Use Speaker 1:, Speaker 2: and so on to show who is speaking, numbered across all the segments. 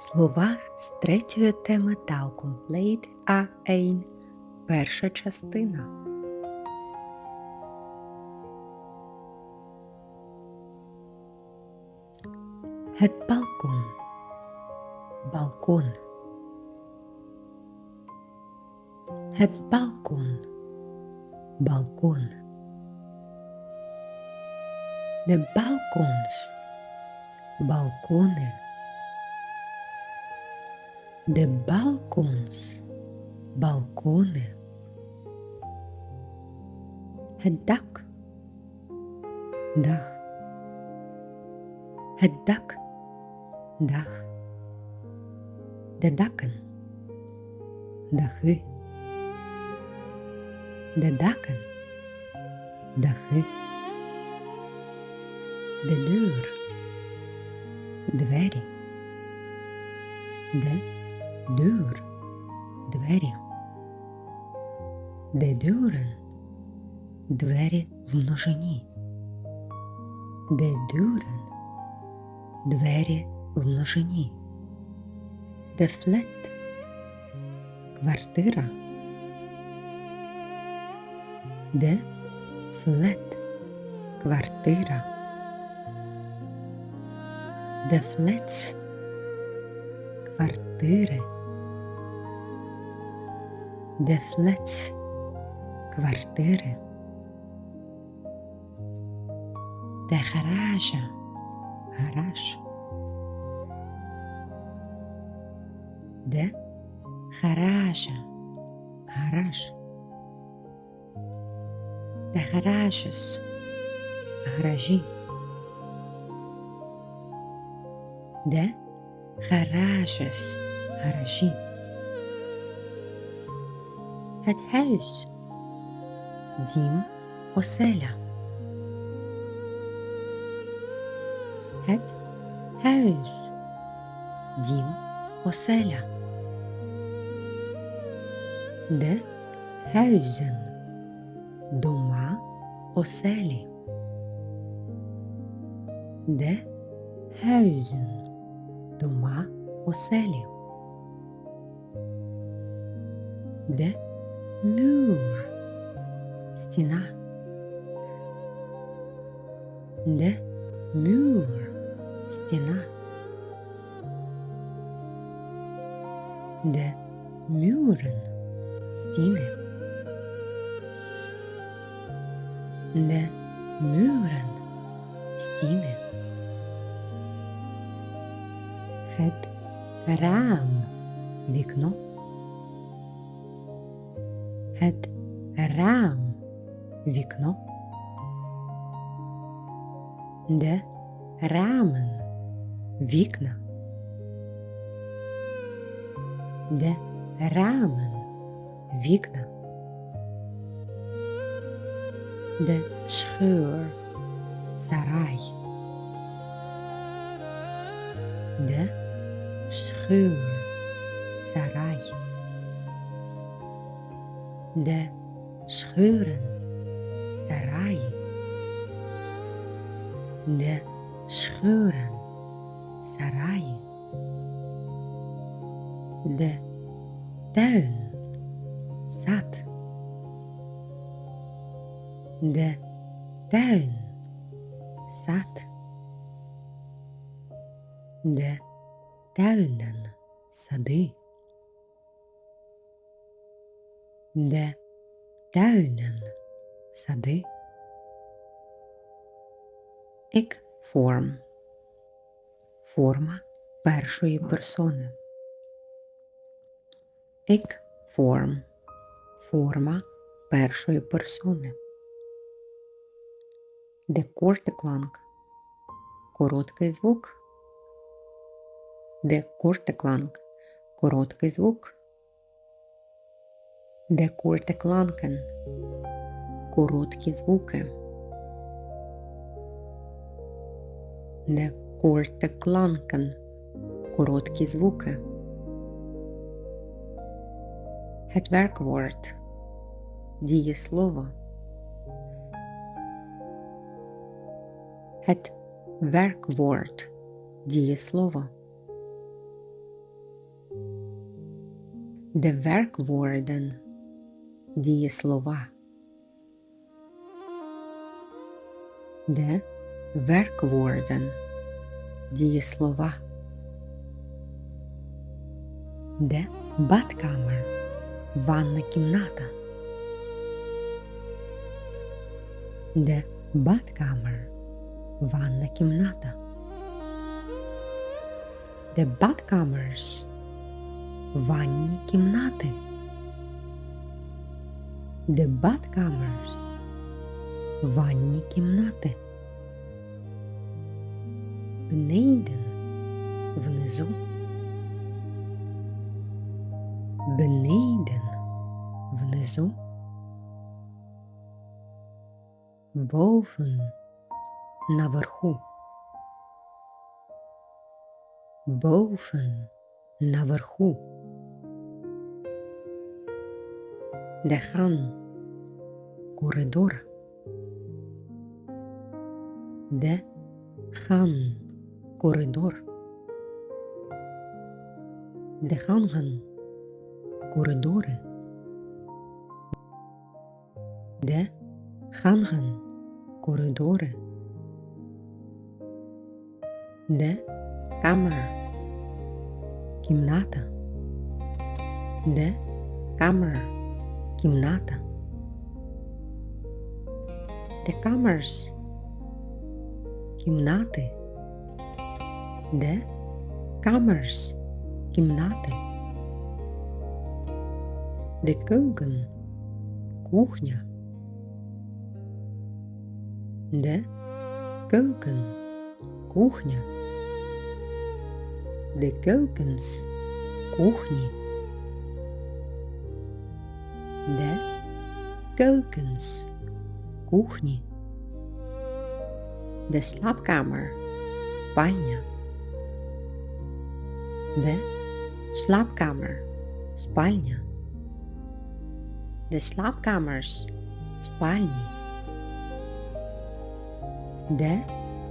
Speaker 1: Слова з третьої теми Talcomplate A1. Перша частина. Het balkon. Balkon. Het balkon. Balkon. De balkons. Balkonen. de balkons, balkonen. Het dak, dag. Het dak, dag. De dakken, dag u. De daken, dag u. De deur, dwerg. De deur. Двері. De deuren. Двері в множині. De deuren. Двері в множині. De flat. Квартира. De flat. Квартира. De flats. Квартири. De flats. Квартири. De гаража. Гараж. De гаража. Гараж. De garages. Гаражі. De garages. Гаражі. Het huis. Дім, оселя. Het huis. Дім, оселя. De huizen. Дома, оселі. De huizen. Дома, оселі. De muur. Стіна. De muur. Стіна. De muren. Стіни. De muren. Стіни. Het raam. Вікно. Het raam. Вікно. De ramen. Вікна. De ramen. Вікна. De scheur. Сарай. De scheur. Сарай. De scheuren. Сараї. De scheuren. Сараї. De tuin. Сад. De tuin. Сад. De tuinen. Сади. De tuinen. Сади. Ik форм. Форма першої персони. Ik форм. Форма першої персони. Korte klank. Короткий звук. Korte klank. Короткий звук. Korte klanken. Короткі звуки. Korte klanken. Короткі звуки. Het werkwoord. Дієслово. Het werkwoord. Дієслово. De werkwoorden дієслова. De werkwoorden дієслова. De badkamer ванна кімната. De badkamer ванна кімната. De badkamers ванні кімнати. De badkamers ванні кімнати. Beneden внизу. Beneden внизу. Boven наверху. Boven наверху. De gang коридор. De gang коридор. De gangen коридори. Де ханган коридори? Де камера? Кімната? Де камера? Кімната? Де камерс? Кімнати? Де камерс? Кімнати? De keuken. Кухня. De keuken. Кухня. De keukens. Кухні. de keukens, kuchni, de slaapkamer, Spanje, de slaapkamer, Spanje, de slaapkamers, Spanje, de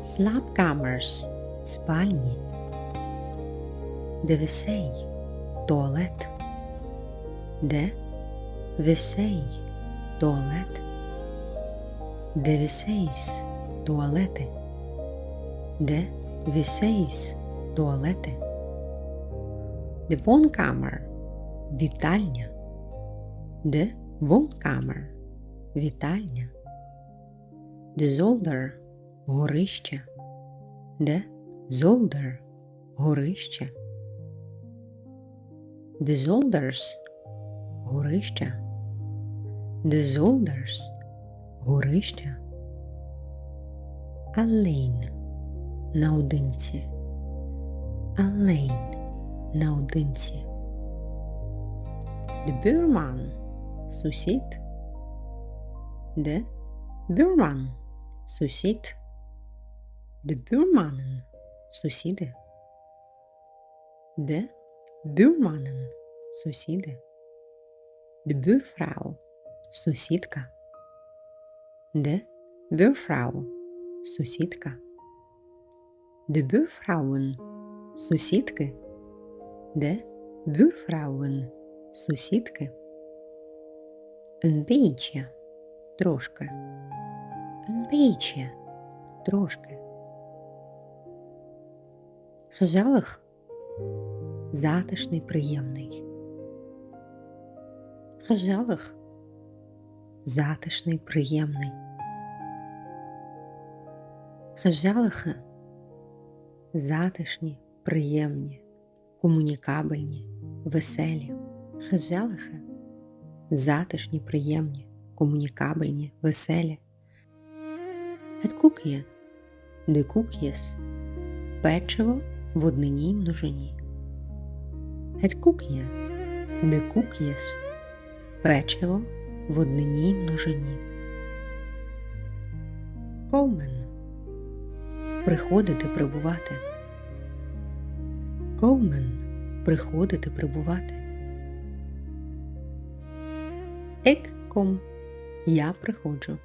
Speaker 1: slaapkamers, Spanje, de wc, toilet, de wc. Туалет. De wc's. Туалети. De wc's. Туалети. De woonkamer. Вітальня. De woonkamer. Вітальня. De zolder. Горище. De zolder. Горище. De zolders. Горище. De zolders. Горище. Alleen. Наодинці. Alleen. Наодинці. De buurman. Сусід. De buurman. Сусід. De buurmannen. Сусіди. De buurmannen. Сусіди. De buurvrouw. Сусідка. De buurvrouw. Сусідка. De buurvrouwen. Сусідки. De buurvrouwen. Сусідки. Een beetje. Трошки. Een beetje. Трошки. Gezellig. Затишний, приємний. Gezellig. Затишний, приємний. Gezellige. Затишні, приємні, комунікабельні, веселі. Gezellige. Затишні, приємні, комунікабельні, веселі. De koekjes. Печиво в однині й множині. Het koekje. Печиво в однині множині. Komen. Приходити прибувати. Komen. Приходити прибувати. Kom. Я приходжу.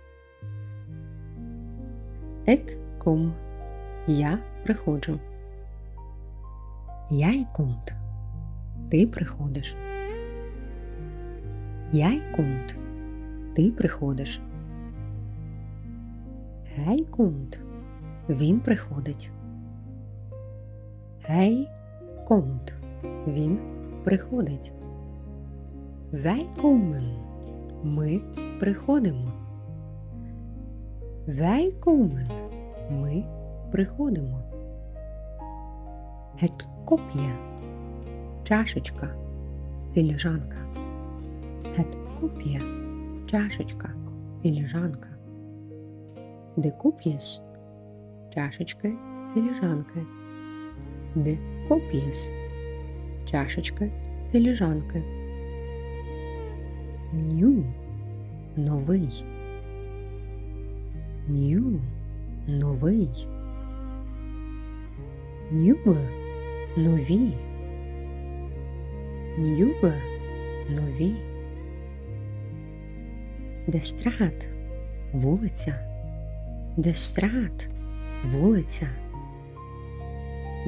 Speaker 1: Kom. Я приходжу. Komt. Ти приходиш. Jij. Ти приходиш. Hij. Він приходить. Hij. Він приходить. Komen. Ми приходимо. Komen. Ми приходимо. Het. Чашечка. Філіжанка. Kopje. Чашечка. Філіжанка. De kopjes. Чашечки. Філіжанки. De kopjes. Чашечки. Філіжанки. New. Новий. New. Новий. Nieuwe. Нові. Nieuwe. Нові. Straat. Вулиця. Straat. Вулиця.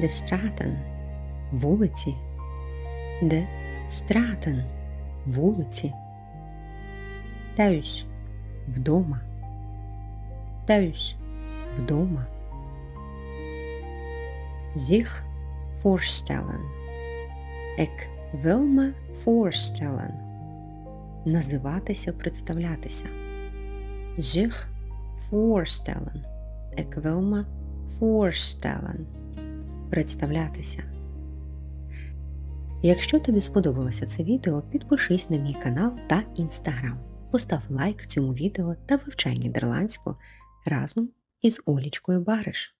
Speaker 1: Straten. Вулиці. De straten. Вулиці. Thuis. Вдома. Thuis. Вдома. Zich voorstellen. Ik wil me voorstellen. Називатися, представлятися. Ik wil me voorstellen. Представлятися. Якщо тобі сподобалося це відео, підпишись на мій канал та інстаграм. Постав лайк цьому відео та вивчай нідерландську разом із Олічкою Бариш.